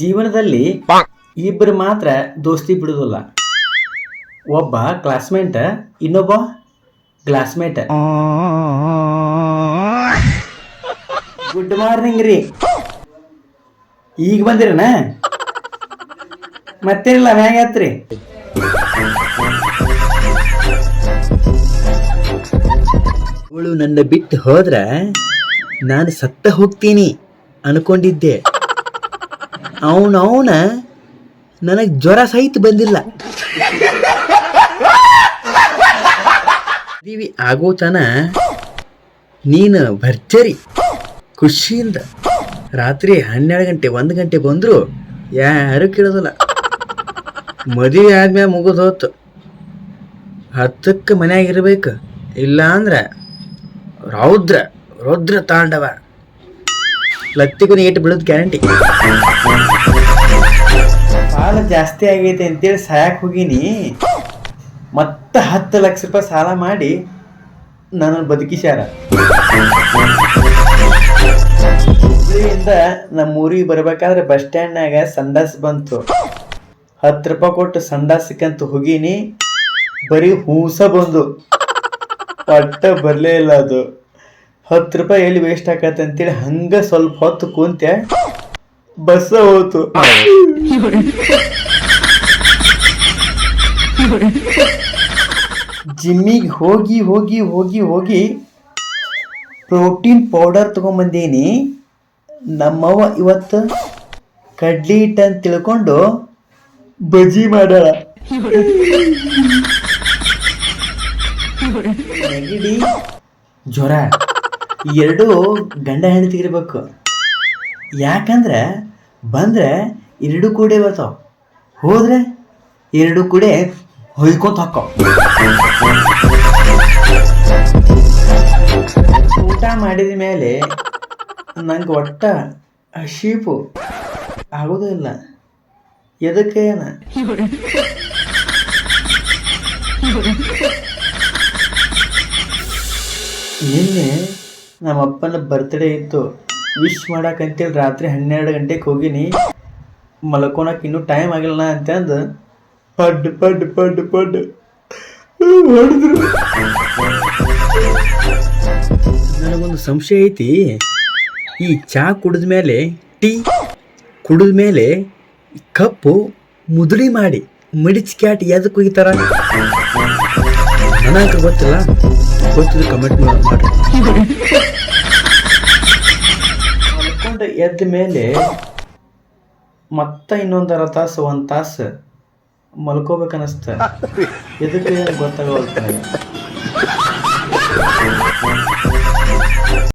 ಜೀವನದಲ್ಲಿ ಇಬ್ಬರು ಮಾತ್ರ ದೋಸ್ತಿ ಬಿಡುದಿಲ್ಲ. ಒಬ್ಬ ಕ್ಲಾಸ್ಮೇಟ್ ಇನ್ನೊಬ್ಬ ಕ್ಲಾಸ್ಮೇಟ್ ಗುಡ್ ಮಾರ್ನಿಂಗ್ ರೀ. ಈಗ ಬಂದಿರನ? ಮತ್ತೇನಿಲ್ಲ ಮ್ಯಾಗಾತ್ರಿ ಅವಳು ನನ್ನ ಬಿಟ್ಟು ಹೋದ್ರ ನಾನು ಸತ್ತ ಹೋಗ್ತೀನಿ ಅನ್ಕೊಂಡಿದ್ದೆ. ಅವನ ಅವನ ನನಗೆ ಜ್ವರ ಸಹಿತ ಬಂದಿಲ್ಲ. ಮದುವೆ ಆಗೋ ತನ ನೀನು ಭರ್ಜರಿ. ಖುಷಿಯಿಂದ ರಾತ್ರಿ ಹನ್ನೆರಡು ಗಂಟೆ, ಒಂದು ಗಂಟೆ ಬಂದ್ರು ಯಾರು ಕೇಳೋದಿಲ್ಲ. ಮದುವೆ ಆದ್ಮೇಲೆ ಮುಗಿದು ಹೋತು. ಹತ್ತಕ್ಕೆ ಮನೆಯಾಗಿರ್ಬೇಕು ಇಲ್ಲ ಅಂದ್ರೆ ರೌದ್ರ ರೌದ್ರ ತಾಂಡವ. ಲತ್ತಿಗೂ ನೀಟ್ ಬೀಳೋದು ಗ್ಯಾರಂಟಿ ಸಾಲ ಜಾಸ್ತಿ ಆಗೈತೆ ಅಂತೇಳಿ ಸಾಯಕ್ ಹೋಗಿನಿ. ಮತ್ತೆ ಹತ್ತು ಲಕ್ಷ ರೂಪಾಯಿ ಸಾಲ ಮಾಡಿ ನಾನು ಬದುಕಿಸ್ಯಾರ. ಹುಬ್ಳಿಯಿಂದ ನಮ್ಮ ಊರಿಗೆ ಬರ್ಬೇಕಾದ್ರೆ ಬಸ್ ಸ್ಟ್ಯಾಂಡ್ನಾಗ ಸಂಡಾಸ್ ಬಂತು. ಹತ್ತು ರೂಪಾಯಿ ಕೊಟ್ಟು ಸಂಡಾಸಕ್ಕಂತ ಹೋಗಿನಿ. ಬರೀ ಹೂಸ ಬಂದು. ಪಟ್ಟ ಬರಲೇ ಇಲ್ಲ ಅದು. ಹತ್ತು ರೂಪಾಯಿ ಎಲ್ಲಿ ವೇಸ್ಟ್ ಆಕತ್ತೆ ಅಂತೇಳಿ ಹಂಗ ಸ್ವಲ್ಪ ಹೊತ್ತು ಕುಂತೆ ಬಸ್ಸ ಹೋತು. ಜಿಮ್ಮಿಗೆ ಹೋಗಿ ಹೋಗಿ ಹೋಗಿ ಹೋಗಿ ಪ್ರೋಟೀನ್ ಪೌಡರ್ ತೊಗೊಂಬಂದೀನಿ. ನಮ್ಮವ್ವ ಇವತ್ತು ಕಡ್ಲಿ ಹಿಟ್ಟು ಅಂತ ತಿಳ್ಕೊಂಡು ಬಜಿ ಮಾಡಳ ನೆಗಡಿ, ಜ್ವರ. ಈ ಎರಡೂ ಗಂಡ ಹೆಂಡತಿಗಿರ್ಬೇಕು ಯಾಕಂದ್ರೆ ಬಂದ್ರೆ ಎರಡು ಕೂಡೆ ಬರ್ತಾವ. ಹೋದ್ರೆ ಎರಡು ಕೂಡೆ ಹೊಯ್ಕೊತ ಊಟ ಮಾಡಿದ ಮೇಲೆ ನಂಗೆ ಒಟ್ಟ ಶೀಪು ಆಗೋದೂ ಇಲ್ಲ. ಎದಕ್ಕೆ ಏನ? ನಿನ್ನೆ ನಮ್ಮ ಅಪ್ಪನ ಬರ್ತ್ಡೇ ಇತ್ತು ವಿಶ್ ಮಾಡಕ್ಕಂತೇಳಿ ರಾತ್ರಿ ಹನ್ನೆರಡು ಗಂಟೆಗೆ ಹೋಗಿನಿ. ಮಲ್ಕೊಳಕ್ಕೆ ಇನ್ನೂ ಟೈಮ್ ಆಗಿಲ್ಲ ಅಂತಂದು ಪಡ್ ಪಡ್ ಪಡ್ ಪಡ್. ಹೊಡೆದ್ರು. ನನಗೊಂದು ಸಂಶಯ ಐತಿ. ಈ ಚಾ ಕುಡಿದ ಮೇಲೆ ಟೀ ಕುಡಿದ ಮೇಲೆ ಕಪ್ಪು ಮುದುಳಿ ಮಾಡಿ ಮಡಿಚ್ ಕ್ಯಾಟ್ ಎದಕ್ಕೆ ಒಗಿತಾರ? ಗೊತ್ತಿಲ್ಲ. ಗೊತ್ತಿದ್ರೆ ಕಮೆಂಟ್ ಮಾಡ್ಕೊಂಡು ಎದ್ದ ಮೇಲೆ ಮತ್ತೆ ಇನ್ನೊಂದರ ತಾಸು ಒಂದ್ ತಾಸು ಮಲ್ಕೋಬೇಕನಸ್ತ ಎದಕ್ಕೆ ಗೊತ್ತಾಗ